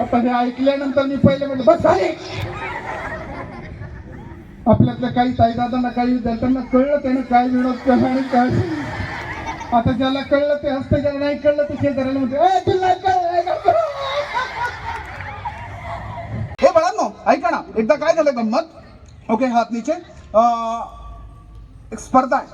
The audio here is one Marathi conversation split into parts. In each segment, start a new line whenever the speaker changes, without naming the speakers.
आता हे ऐकल्यानंतर मी पहिले म्हटलं बस झाले. आपल्यातल्या काही ताईदादांना काही विद्यार्थ्यांना कळलं त्यानं काय विनोद केला आणि काय आता ज्याला कळलं ते हसतं ज्याला नाही कळलं ते शेजाऱ्याला म्हणते तुला काय
हे बाळांनो ऐका ना एकदा काय झालं गंमत? ओके हात नीचे. अं, एक स्पर्धा आहे.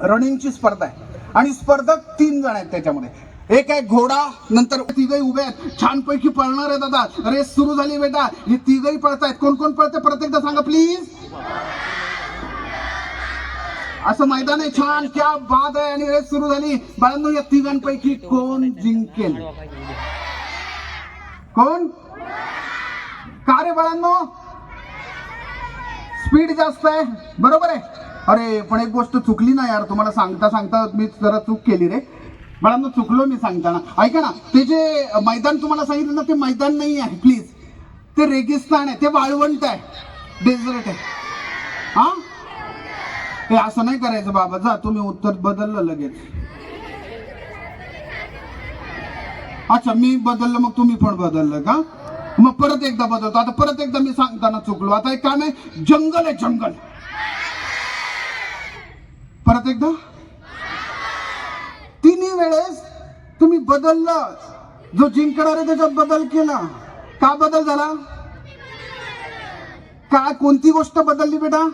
रनिंगची स्पर्धा आहे. आणि स्पर्धक तीन जण आहेत त्याच्यामध्ये. एक आहे घोडा नंतर तिघही उभे आहेत. छानपैकी पळणार आहेत आता. रेस सुरू झाली बेटा. हे तिघही पळतायत. कोण कोण पळते? प्रत्येकदा सांगा प्लीज असं मैदान आहे. छान. क्या बाद आहे. आणि रेस सुरू झाली. बाळांनो या तिघांपैकी कोण जिंकेल? कोण? का रे बाळांनो? स्पीड जास्त आहे. बरोबर आहे. अरे पण एक गोष्ट चुकली ना यार. तुम्हाला सांगता सांगता मी जरा चूक केली रे. बाळांनो चुकलो मी सांगताना. ऐका ना ते जे मैदान तुम्हाला सांगितलं ना ते मैदान नाही आहे प्लीज ते रेगिस्तान आहे ते वाळवंट आहे. डेझर्ट आहे. हा? हे असं नाही करायचं बाबा. जा तुम्ही उत्तर बदललं लगेच. अच्छा मी बदललं मग तुम्ही पण बदललं का? मग परत एकदा बदलतो. आता परत एकदा मी सांगताना चुकलो. आता एक काम आहे जंगल आहे जंगल. परत एकदा. किती वेळेस तुम्ही बदललं. जो जिंकणार आहे त्याच्यात बदल केला. का बदल झाला? काय कोणती गोष्ट बदलली बेटा?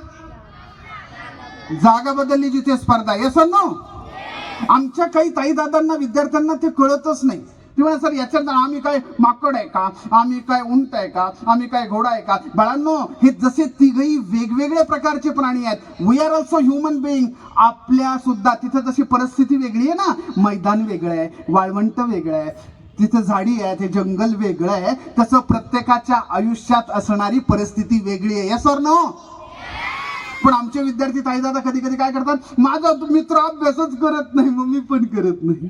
जागा बदलली जिथे स्पर्धा. येस नो आमच्या काही ताई दादांना विद्यार्थ्यांना ते कळतच नाही. ते म्हणा सर याच्यात आम्ही काय माकड आहे का? आम्ही काय उंट आहे का? आम्ही काय घोडा आहे का? बाळांनो हे जसे तिघही वेगवेगळ्या प्रकारचे प्राणी आहेत. We are also human being आपल्या सुद्धा तिथं जशी परिस्थिती वेगळी आहे ना मैदान वेगळं आहे वाळवंट वेगळं आहे तिथं झाडी आहे ते जंगल वेगळं आहे तसं प्रत्येकाच्या आयुष्यात असणारी परिस्थिती वेगळी आहे. सर नो पण आमचे विद्यार्थी ताईदादा कधी कधी काय करतात? माझा मित्र अभ्यासच करत नाही मग मी पण करत नाही.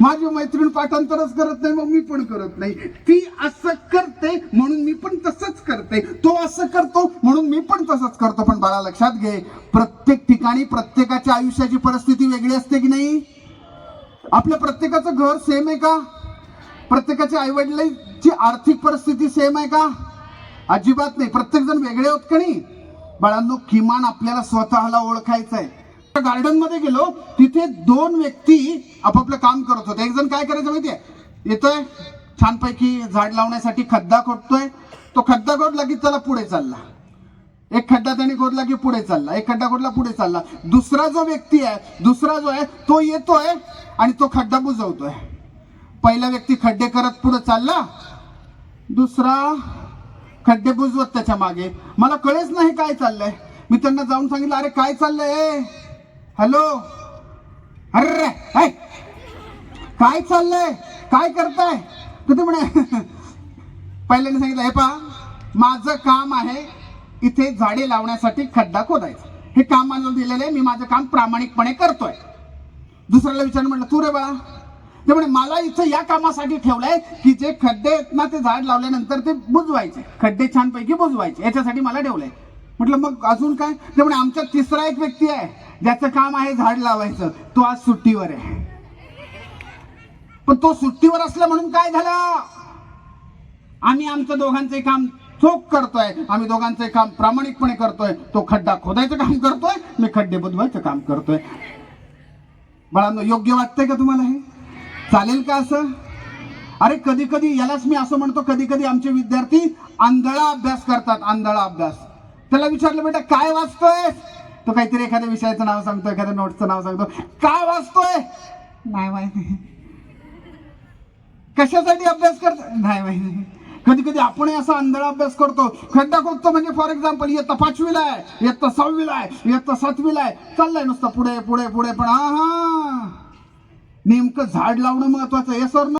माझी मैत्रीण पाठांतरच करत नाही मग मी पण करत नाही. ती असं करते म्हणून मी पण तसंच करते. तो असं करतो म्हणून मी पण तसंच करतो. पण बाळा लक्षात घे प्रत्येक ठिकाणी प्रत्येकाच्या आयुष्याची परिस्थिती वेगळी असते की नाही? आपल्या प्रत्येकाचं घर सेम आहे का? प्रत्येकाच्या आईवडिलांची आर्थिक परिस्थिती सेम आहे का? अजिबात नाही. प्रत्येक जण वेगळे होत का नाही? बाळांनो किमान आपल्याला स्वतःला ओळखायचं आहे गार्डनमध्ये गेलो तिथे दोन व्यक्ती आपापलं काम करत होते. एक जण काय करायचं माहितीये? येतोय छानपैकी झाड लावण्यासाठी खड्डा खोदतोय. तो खड्डा खोदला की त्याला पुढे चालला. एक खड्डा त्याने खोदला की पुढे चालला. एक खड्डा खोदला पुढे चालला. दुसरा जो व्यक्ती आहे दुसरा जो आहे तो येतोय आणि तो खड्डा बुजवतोय. पहिला व्यक्ती खड्डे करत पुढे चालला. दुसरा खड्डे बुजवत त्याच्यामागे. मला कळेच नाही काय चाललंय. मी त्यांना जाऊन सांगितलं अरे काय चाललंय? हॅलो? अरे हाय. काय चाललंय? काय करताय? तर ते म्हणे? पहिल्याने सांगितलं हे पहा माझं काम आहे इथे झाडे लावण्यासाठी खड्डा खोदायचा. हे काम मला दिलेलं आहे मी माझं काम प्रामाणिकपणे करतोय. दुसऱ्याला विचार म्हटलं तू रे बाळा ते म्हणे मला इथं या कामासाठी ठेवलंय की जे खड्डे आहेत ना ते झाड लावल्यानंतर ते बुजवायचे. खड्डे छानपैकी बुजवायचे. याच्यासाठी मला ठेवलंय. म्हटलं मग अजून काय? ते म्हणे आमच्या तिसरा एक व्यक्ती आहे ज्याचं काम आहे झाड लावायचं. तो आज सुट्टीवर आहे. पण तो सुट्टीवर असला म्हणून काय झालं? आम्ही आमचं दोघांचे काम चोख करतोय. आम्ही दोघांचे काम प्रामाणिकपणे करतोय. तो खड्डा खोदायचं काम करतोय मी खड्डे बुधवायचं काम करतोय. बाळांनो योग्य वाटतंय का तुम्हाला हे? चालेल का असं? अरे कधी कधी यालाच मी असं म्हणतो कधी कधी आमचे विद्यार्थी आंधळा अभ्यास करतात आंधळा अभ्यास. त्याला विचारलं बेटा काय वाचतोय तो काहीतरी एखाद्या विषयाचं नाव सांगतो एखाद्या नोटचं नाव सांगतो. काय वाचतोय? नाही माहिती. कशासाठी अभ्यास करतो नाही माहिती. कधी कधी आपणही असा आंधळा अभ्यास करतो. खड्डा खोदतो म्हणजे फॉर एक्झाम्पल इयत्ता पाचवीला आहे इयत्ता सहावीला आहे इयत्ता सातवीला आहे. चाललंय नुसतं पुढे पुढे पुढे पण हा हा नेमकं झाड लावणं महत्वाचं आहे. सर